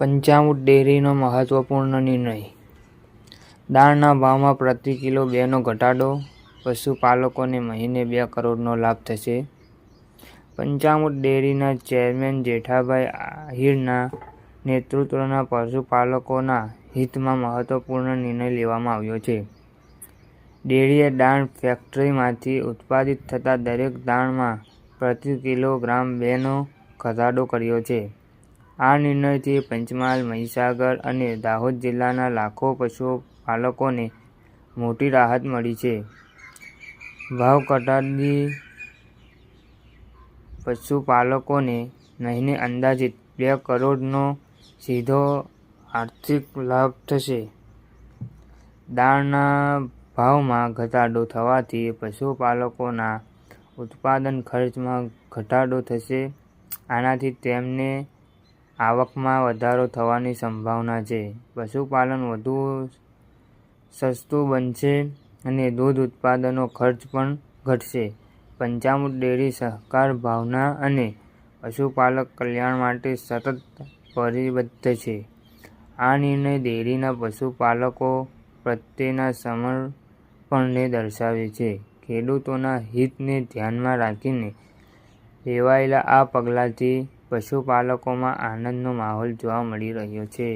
પંચામૃત ડેરીનો મહત્વપૂર્ણ નિર્ણય દાણના ભાવમાં પ્રતિ કિલો બેનો ઘટાડો, પશુપાલકોને મહિને બે કરોડનો લાભ થશે પંચામૃત ડેરીના ચેરમેન જેઠાભાઈ આહિરના નેતૃત્વના પશુપાલકોના હિતમાં મહત્વપૂર્ણ નિર્ણય લેવામાં આવ્યો છે. ડેરીએ દાણ ફેક્ટરીમાંથી ઉત્પાદિત થતા દરેક દાણમાં પ્રતિ કિલોગ્રામ બેનો ઘટાડો કર્યો છે. આ નિર્ણયથી પંચમહાલ, મહીસાગર અને દાહોદ જિલ્લાના લાખો પશુપાલકોને મોટી રાહત મળી છે. ભાવ ઘટાડતી પશુપાલકોને મહિને અંદાજિત બે કરોડનો સીધો આર્થિક લાભ થશે. દાણના ભાવમાં ઘટાડો થવાથી પશુપાલકોના ઉત્પાદન ખર્ચમાં ઘટાડો થશે. આનાથી તેમને આવકમાં વધારો થવાની સંભાવના છે. પશુપાલન વધુ સસ્તું બનશે અને દૂધ ઉત્પાદનનો ખર્ચ પણ ઘટશે. પંચામૃત ડેરી સહકાર ભાવના અને પશુપાલક કલ્યાણ માટે સતત પરિબદ્ધ છે. આ નિર્ણય ડેરીના પશુપાલકો પ્રત્યેના સમર્પણને દર્શાવે છે. ખેડૂતોના હિતને ધ્યાનમાં રાખીને લેવાયેલા આ પગલાથી પશુપાલકોમાં આનંદનો માહોલ જોવા મળી રહ્યો છે.